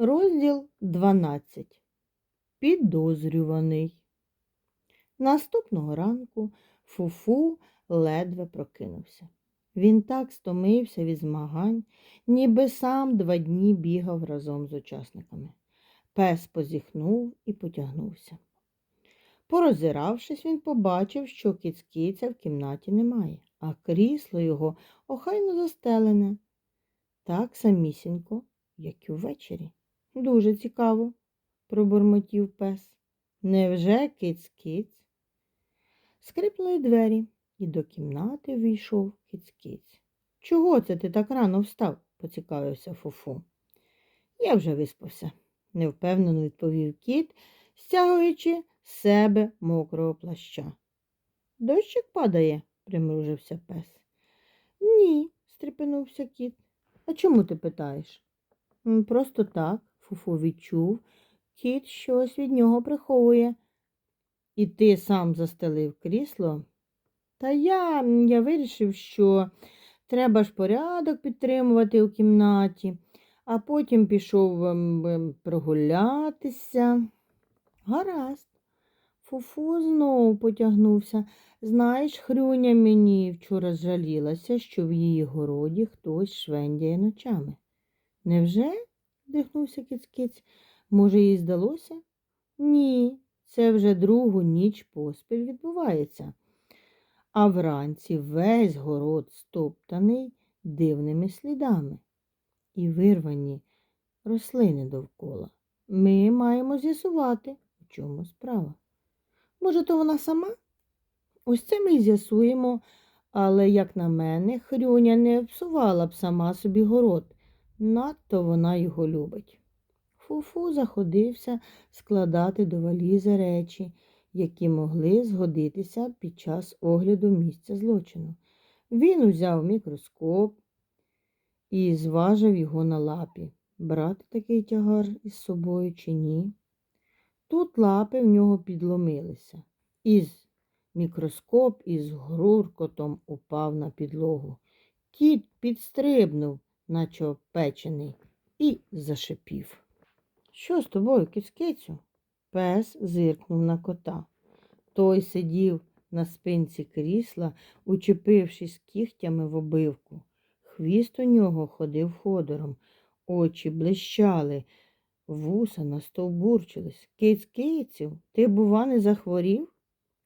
Розділ 12. Підозрюваний. Наступного ранку Фуфу ледве прокинувся. Він так стомився від змагань, ніби сам два дні бігав разом з учасниками. Пес позіхнув і потягнувся. Порозиравшись, він побачив, що кіцкиця в кімнаті немає, а крісло його охайно застелене, так самісінько, як і ввечері. Дуже цікаво, пробурмотів пес. Невже киць-киць? Скрипнули двері, і до кімнати війшов киць-киць. Чого це ти так рано встав? поцікавився Фуфу. Я вже виспався, невпевнено відповів кіт, стягуючи з себе мокрого плаща. Дощик падає, примружився пес. Ні, стрепенувся кіт. А чому ти питаєш? Просто так, Фуфу відчув, кіт щось від нього приховує. І ти сам застелив крісло? Та я, я вирішив, що треба ж порядок підтримувати у кімнаті, а потім пішов ем, ем, прогулятися. Гаразд. Фуфу знову потягнувся. Знаєш, Хрюня мені вчора жалілася, що в її городі хтось швендяє ночами. Невже? Дихнувся кіць-кіць. Може, їй здалося? Ні, це вже другу ніч поспіль відбувається. А вранці весь город стоптаний дивними слідами і вирвані рослини довкола. Ми маємо з'ясувати, у чому справа. Може, то вона сама? Ось це ми й з'ясуємо, але, як на мене, Хрюня не псувала б сама собі город. Надто вона його любить. Фуфу заходився складати до валізи речі, які могли згодитися під час огляду місця злочину. Він узяв мікроскоп і зважив його на лапі. Брати такий тягар із собою чи ні? Тут лапи в нього підломилися. Із мікроскоп із гуркотом упав на підлогу. Кіт підстрибнув, наче опечений, і зашипів. Що з тобою, кіцкицю? Пес зиркнув на кота. Той сидів на спинці крісла, учепившись кігтями в обивку. Хвіст у нього ходив ходором, очі блищали, вуса настовбурчились. Киць-кицю, ти, бува, не захворів?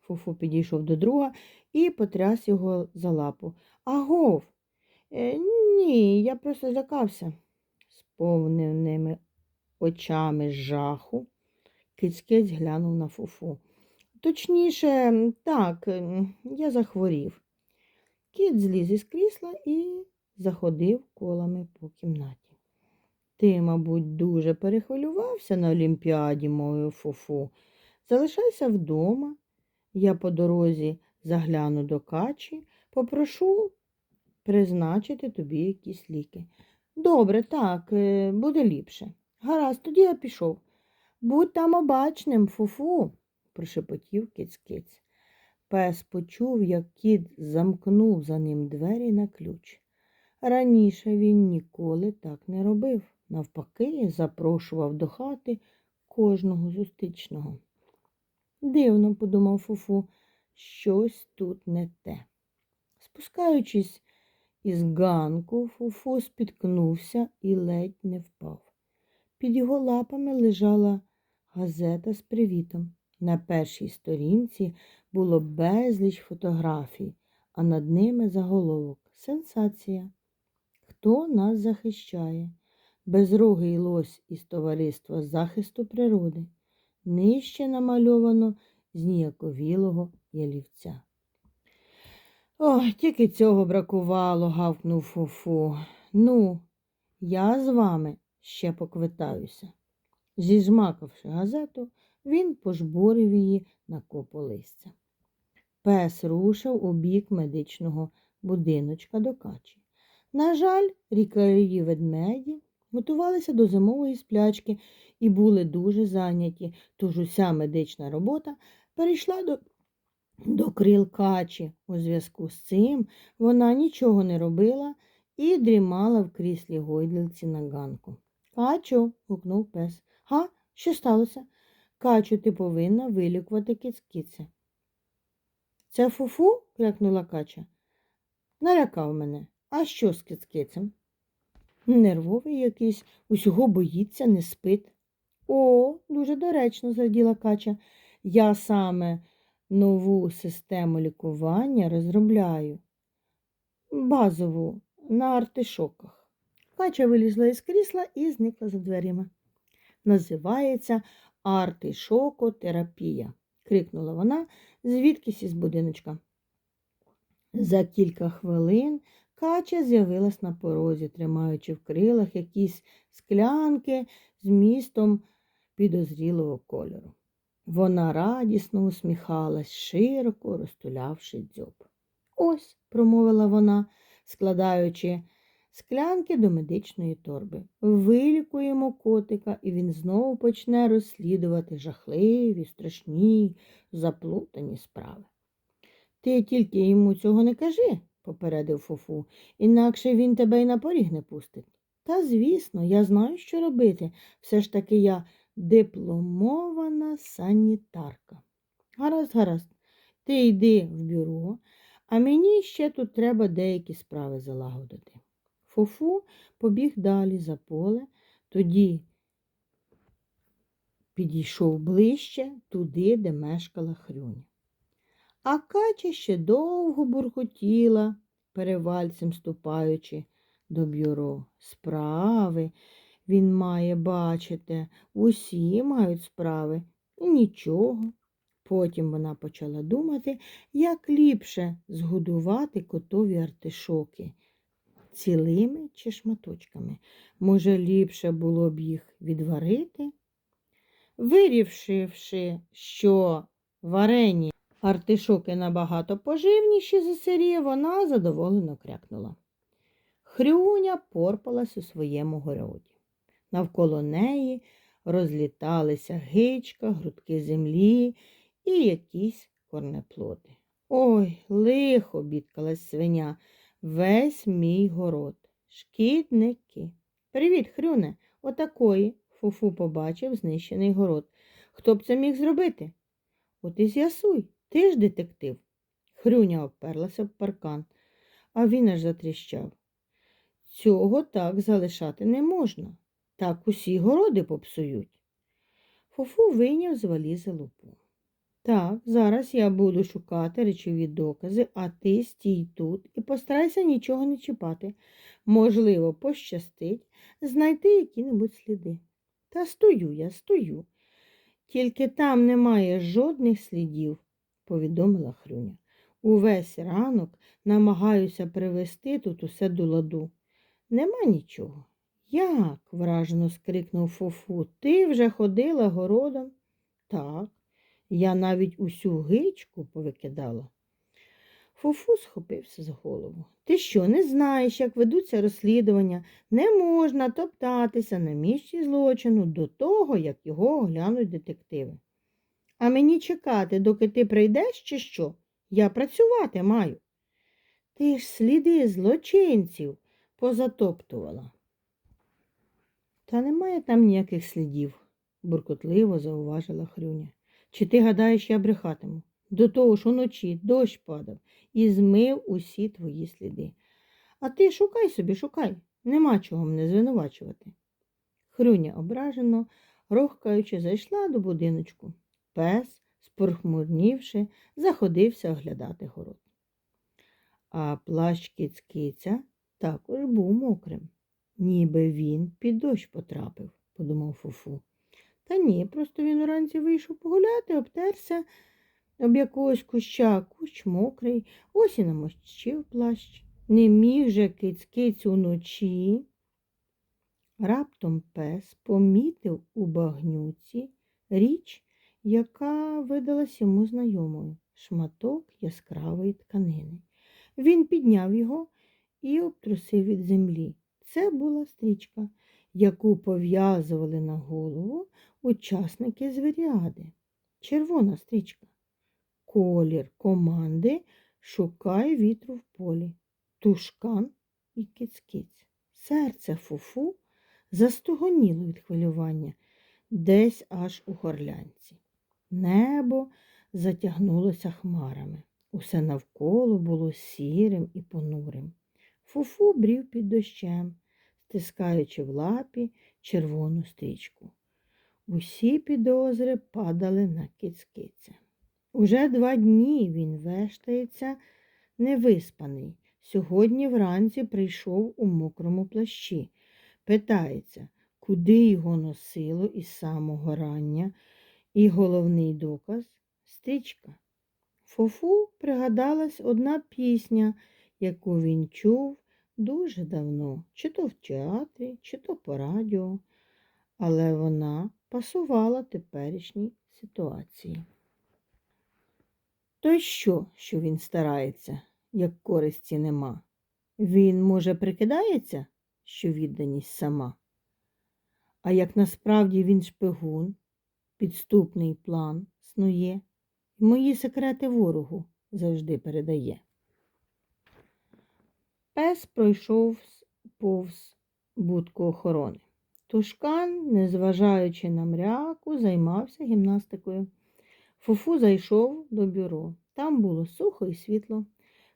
Фуфу підійшов до друга і потряс його за лапу. Агов. «Е, ні, я просто злякався, сповненими очами жаху. Кицькець глянув на фуфу. Точніше, так, я захворів. Кіт зліз із крісла і заходив колами по кімнаті. Ти, мабуть, дуже перехвилювався на Олімпіаді, мовив фуфу. Залишайся вдома. Я по дорозі загляну до качі, попрошу призначити тобі якісь ліки. Добре, так, е, буде ліпше. Гаразд, тоді я пішов. Будь там обачним, фуфу, прошепотів киць-киць. Пес почув, як кіт замкнув за ним двері на ключ. Раніше він ніколи так не робив. Навпаки, запрошував до хати кожного зустрічного. Дивно, подумав Фуфу, щось тут не те. Спускаючись із ганку, Фуфу спіткнувся і ледь не впав. Під його лапами лежала газета з привітом. На першій сторінці було безліч фотографій, а над ними заголовок Сенсація. Хто нас захищає? Безрогий лось із товариства захисту природи. Нижче намальовано зніяковілого ялівця. Ох, тільки цього бракувало, гавкнув Фуфу. Ну, я з вами ще поквитаюся. Зіжмакавши газету, він пожбурив її на копу листя. Пес рушив у бік медичного будиночка до качі. На жаль, рікарі ведмеді готувалися до зимової сплячки і були дуже зайняті, тож уся медична робота перейшла до, до крил качі. У зв'язку з цим вона нічого не робила і дрімала в кріслі гойдалці на ганку. Качу. гукнув пес. Га, що сталося? Качу, ти повинна вилікувати кицькице. Це фуфу? крикнула кача. Налякав мене. А що з кицькицем? Нервовий якийсь, усього боїться, не спить. О, дуже доречно, зраділа кача. Я саме нову систему лікування розробляю. Базову на артишоках. Кача вилізла із крісла і зникла за дверима. Називається артишокотерапія, крикнула вона звідкись із будиночка. За кілька хвилин кача з'явилась на порозі, тримаючи в крилах якісь склянки з містом підозрілого кольору. Вона радісно усміхалась, широко розтулявши дзьоб. Ось, промовила вона, складаючи склянки до медичної торби. Вилікуємо котика, і він знову почне розслідувати жахливі, страшні, заплутані справи. Ти тільки йому цього не кажи, попередив Фуфу, інакше він тебе й на поріг не пустить. Та, звісно, я знаю, що робити. Все ж таки я дипломована санітарка. Гаразд, гаразд, ти йди в бюро, а мені ще тут треба деякі справи залагодити. Фуфу побіг далі за поле, тоді підійшов ближче туди, де мешкала хрюня. А Катя ще довго буркотіла, перевальцем ступаючи до бюро. Справи він має бачити, усі мають справи, і нічого. Потім вона почала думати, як ліпше згодувати котові артишоки цілими чи шматочками. Може, ліпше було б їх відварити? Вирішивши, що варені артишоки набагато поживніші за сирі, вона задоволено крякнула. Хрюня порпалась у своєму городі. Навколо неї розліталися гичка, грудки землі і якісь корнеплоди. Ой, лихо, бідкалась свиня, весь мій город. Шкідники. Привіт, Хрюне, отакої. Фуфу побачив знищений город. Хто б це міг зробити? От і з'ясуй, ти ж детектив. Хрюня обперлася в паркан, а він аж затріщав. Цього так залишати не можна. Так усі городи попсують. Фуфу вийняв з валізи лупу. Так, зараз я буду шукати речові докази, а ти стій тут і постарайся нічого не чіпати. Можливо, пощастить знайти які-небудь сліди. Та стою я, стою. Тільки там немає жодних слідів, повідомила Хрюня. Увесь ранок намагаюся привести тут усе до ладу. Нема нічого. Як? вражено скрикнув Фофу. Ти вже ходила городом? Так, я навіть усю гичку повикидала. Фуфу схопився за голову. Ти що, не знаєш, як ведуться розслідування? Не можна топтатися на місці злочину до того, як його оглянуть детективи. А мені чекати, доки ти прийдеш, чи що? Я працювати маю. Ти ж сліди злочинців позатоптувала. Та немає там ніяких слідів, буркотливо зауважила Хрюня. Чи ти гадаєш, я брехатиму? До того ж уночі дощ падав і змив усі твої сліди. А ти шукай собі, шукай, нема чого мене звинувачувати. Хрюня ображено, рохкаючи, зайшла до будиночку. Пес, спорхмурнівши, заходився оглядати город. А плащ кицькиця також був мокрим. Ніби він під дощ потрапив, подумав Фуфу. Та ні, просто він уранці вийшов погуляти, обтерся об якогось куща, кущ мокрий, ось і намощив плащ. Не міг же киць-киць уночі. Раптом пес помітив у багнюці річ, яка видалась йому знайомою шматок яскравої тканини. Він підняв його і обтрусив від землі. Це була стрічка, яку пов'язували на голову учасники звіріади. Червона стрічка. Колір команди шукай вітру в полі, тушкан і кицькиць. Серце фуфу застогоніло від хвилювання, десь аж у горлянці. Небо затягнулося хмарами. Усе навколо було сірим і понурим. Фуфу брів під дощем, стискаючи в лапі червону стрічку. Усі підозри падали на кицькиця. Уже два дні він вештається невиспаний. Сьогодні вранці прийшов у мокрому плащі. Питається, куди його носило із самого рання, і головний доказ стрічка. Фофу пригадалась одна пісня, яку він чув дуже давно, чи то в театрі, чи то по радіо, але вона пасувала теперішній ситуації. То й що, що він старається, як користі нема? Він, може, прикидається, що відданість сама? А як насправді він шпигун, підступний план снує, і мої секрети ворогу завжди передає. Пес пройшов повз будку охорони. Тушкан, незважаючи на мряку, займався гімнастикою. Фуфу зайшов до бюро. Там було сухо і світло.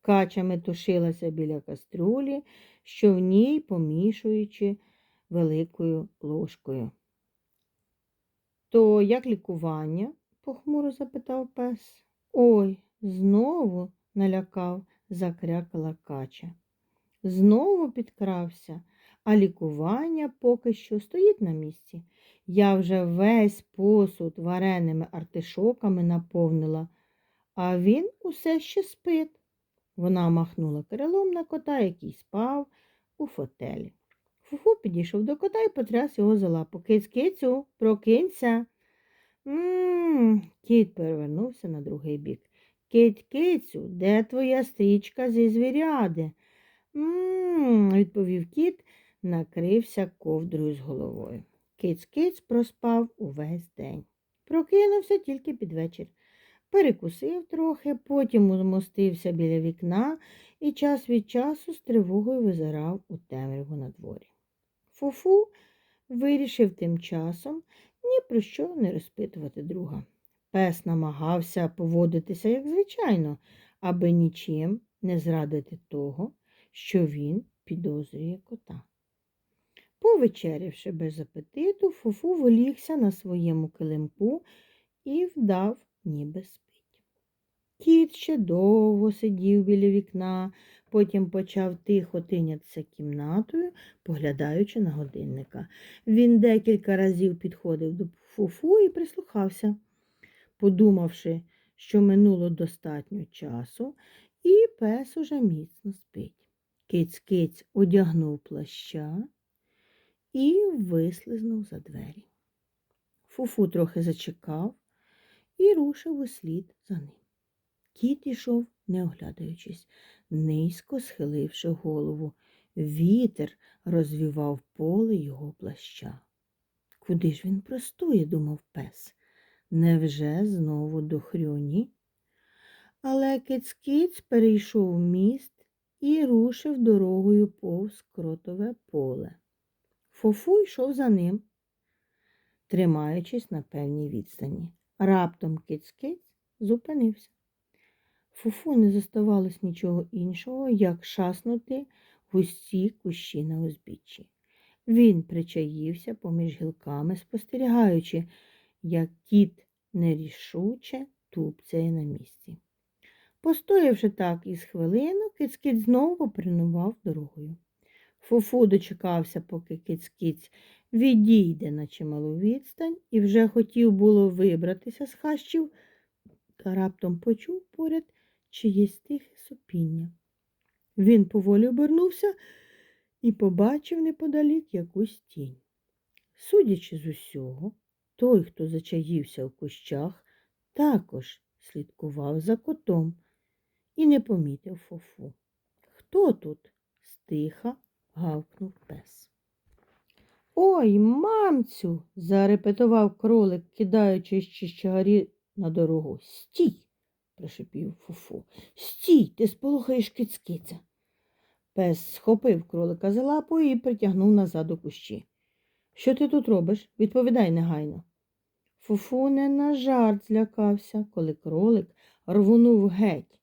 Кача метушилася біля кастрюлі, що в ній помішуючи великою ложкою. То як лікування? похмуро запитав пес. Ой, знову налякав, закрякала кача. Знову підкрався, а лікування поки що стоїть на місці. Я вже весь посуд вареними артишоками наповнила, а він усе ще спить. Вона махнула крилом на кота, який спав у фотелі. Фуфу підійшов до кота і потряс його за лапу. Киць, кицю, прокинься. Мм, кіт перевернувся на другий бік. Кить, кицю, де твоя стрічка зі звіряди? Мм, відповів кіт, накрився ковдрою з головою. Киць-киць проспав увесь день. Прокинувся тільки під вечір. Перекусив трохи, потім змостився біля вікна і час від часу з тривогою визирав у темряву на дворі. Фуфу вирішив тим часом ні про що не розпитувати друга. Пес намагався поводитися, як звичайно, аби нічим не зрадити того, що він підозрює кота. Повечерявши без апетиту, Фуфу волігся на своєму килимку і вдав, ніби спить. Кіт ще довго сидів біля вікна, потім почав тихо тинятися кімнатою, поглядаючи на годинника. Він декілька разів підходив до Фуфу і прислухався, подумавши, що минуло достатньо часу, і пес уже міцно спить. Киць-киць одягнув плаща і вислизнув за двері. Фуфу трохи зачекав і рушив услід за ним. Кіт ішов, не оглядаючись, низько схиливши голову. Вітер розвівав поле його плаща. Куди ж він простує, думав пес. Невже знову до хрюні? Але киць-киць перейшов міст і рушив дорогою повз кротове поле. Фофу йшов за ним, тримаючись на певній відстані. Раптом киць-киць зупинився. Фуфу не зоставалось нічого іншого, як шаснути густі кущі на узбіччі. Він причаївся поміж гілками, спостерігаючи, як кіт нерішуче тупцяє на місці. Постоявши так із хвилину, кицькіць знову попрямував дорогою. Фуфу дочекався, поки кицькіць відійде на чималу відстань і вже хотів було вибратися з хащів, та раптом почув поряд чиєсь тихе сопіння. Він поволі обернувся і побачив неподалік якусь тінь. Судячи з усього, той, хто зачаївся в кущах, також слідкував за котом і не помітив фофу. Хто тут? стиха гавкнув пес. Ой, мамцю, зарепетував кролик, кидаючи ще чагарі на дорогу. Стій, прошепів фуфу. Стій, ти сполохаєш кицькиця. Пес схопив кролика за лапу і притягнув назад у кущі. Що ти тут робиш? Відповідай негайно. Фуфу не на жарт злякався, коли кролик рвонув геть,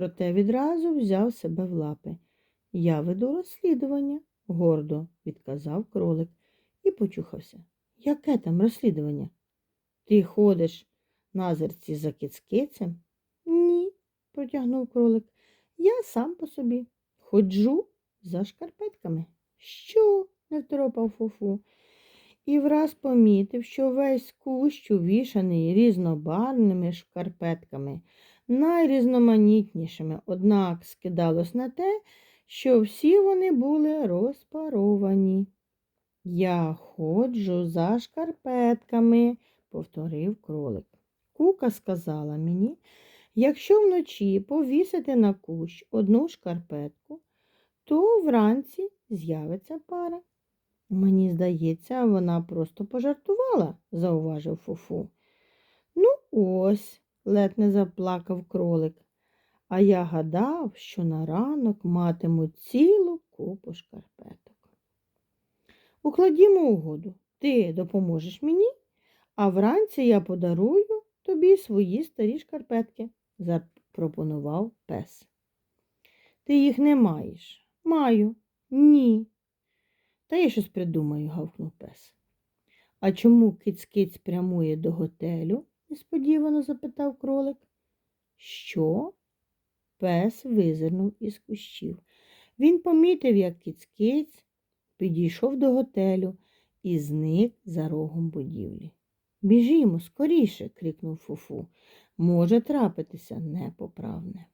проте відразу взяв себе в лапи. Я веду розслідування, гордо відказав кролик і почухався. Яке там розслідування? Ти ходиш на зерці за кицькицем? Ні, протягнув кролик. Я сам по собі ходжу за шкарпетками. Що? не второпав фуфу. І враз помітив, що весь кущ увішаний різнобарвними шкарпетками, найрізноманітнішими, однак скидалось на те, що всі вони були розпаровані. Я ходжу за шкарпетками, повторив кролик. Кука сказала мені, якщо вночі повісити на кущ одну шкарпетку, то вранці з'явиться пара. Мені здається, вона просто пожартувала, зауважив Фуфу. Ну, ось, ледь не заплакав кролик. А я гадав, що на ранок матиму цілу купу шкарпеток. Укладімо угоду. Ти допоможеш мені, а вранці я подарую тобі свої старі шкарпетки, запропонував пес. Ти їх не маєш. Маю. Ні. Та я щось придумаю, гавкнув пес. А чому киць-киць прямує до готелю? Несподівано запитав кролик. Що? Пес визирнув із кущів. Він помітив, як киць-киць підійшов до готелю і зник за рогом будівлі. Біжімо, скоріше, крикнув Фуфу. Може трапитися непоправне.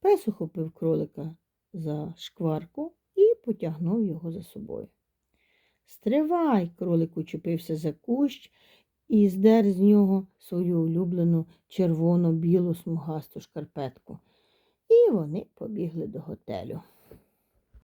Пес ухопив кролика за шкварку і потягнув його за собою. Стривай, кролик учепився за кущ і здер з нього свою улюблену червоно-білу смугасту шкарпетку. І вони побігли до готелю.